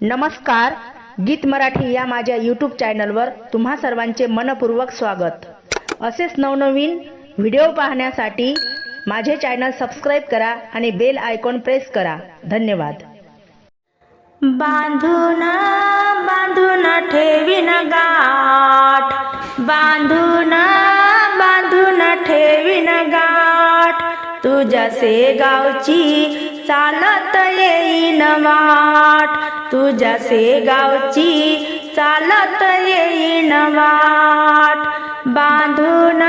नमस्कार गीत मराठी या माझ्या यूट्यूब चॅनलवर तुम्हा सर्वांचे मनपूर्वक स्वागत. असेच नवनवीन व्हिडिओ पाहण्यासाठी माझे चॅनल सबस्क्राईब करा आणि बेल आयकॉन प्रेस करा. धन्यवाद. बांधून बांधून ठेवीन गाठ. बांधून बांधून ठेवीन गाठ. तुझ्यासे गावची चालत येईन वाट. तुझ्या गावची चालत येईन वाट. बांधून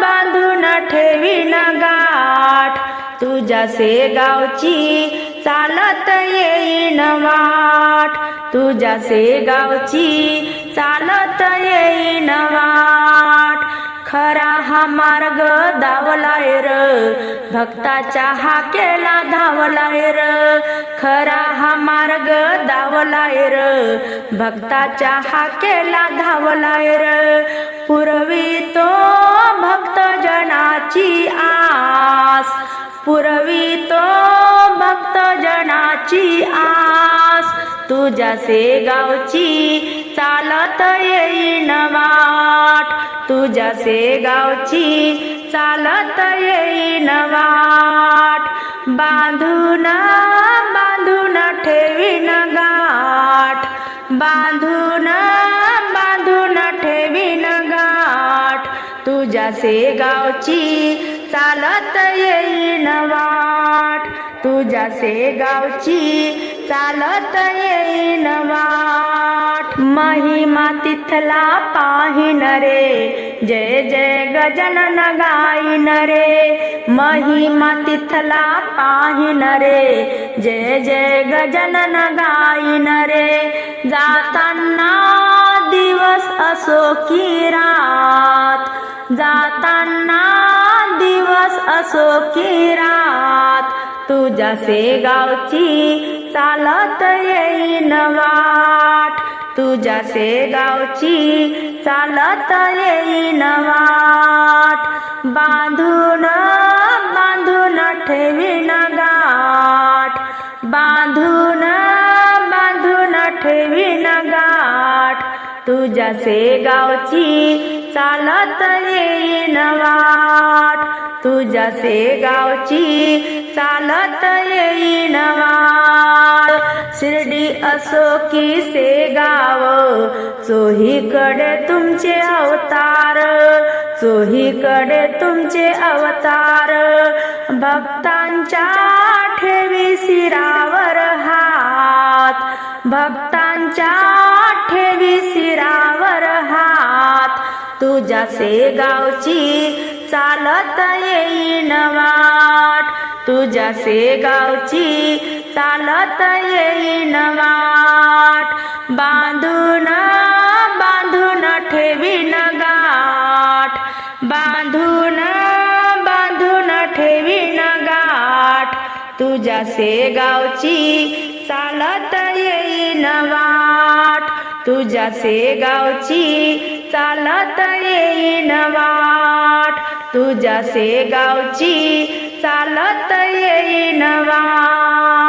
बांधून ठेवीन गाठ. तुझ्या गावची चालत येईन वाट. तुझ्या गावची चालत येईन वाट. खरा हा मार्ग दावलाय र. भक्ताच्या हाकेला धावलाय र. खरा हा मार्ग धावलाय र. भक्ताच्या हाकेला धावलाय र. पुरवी तो भक्त जनाची आस. पुरवी तो भक्त जनाची आस. तुझ्यासे गावची चालत येईन वाट. तुझ्यासे गावची चालत येईन वाट. बांधून बांधून ठेवीन गाठ. बांधून बांधून ठेवीन गाठ. तुझ्या गावची चालत येईन वाट. तुझ्या गावची चालत येईन वाट. महिमा तिथला पाहिन रे. जय जय गजनन गाईन रे. महिमा तिथला पाहिन रे. जय जय गजनन गाईन रे. जाताना दिवस असो की रात. जाताना दिवस असो की रात. तुझ्यासे गावची चालत येईन वाट. तुझ्यासे गावची चालत येईन वाट. बांधून बांधून ठेवीन गाठ. बांधून बांधून ठेवीन गाठ. तुझ्यासे गावची चालत येईन वाट. तुझ्यासे गावची चालत येईन वाट. शिर्डी असो की से गाव चोहीकडे तुमचे अवतार चोहीकडे तुमचे अवतार. भक्तांच्या ठेवी शिरावर हात भक्तांच्या ठेवी शिरावर हात. तुझ्यासे गावची चालत येईन वाट तुझ्यासे गावची चालत येईन वाट बांधून बांधून ठेवीन गाठ. बांधून बांधून ठेवीन गाठ. तुझ्यासे गावची चालत येईन वाट तुझ्यासे गावची चालत येईन वाट तुझ्यासे गावची चालत येईन वाट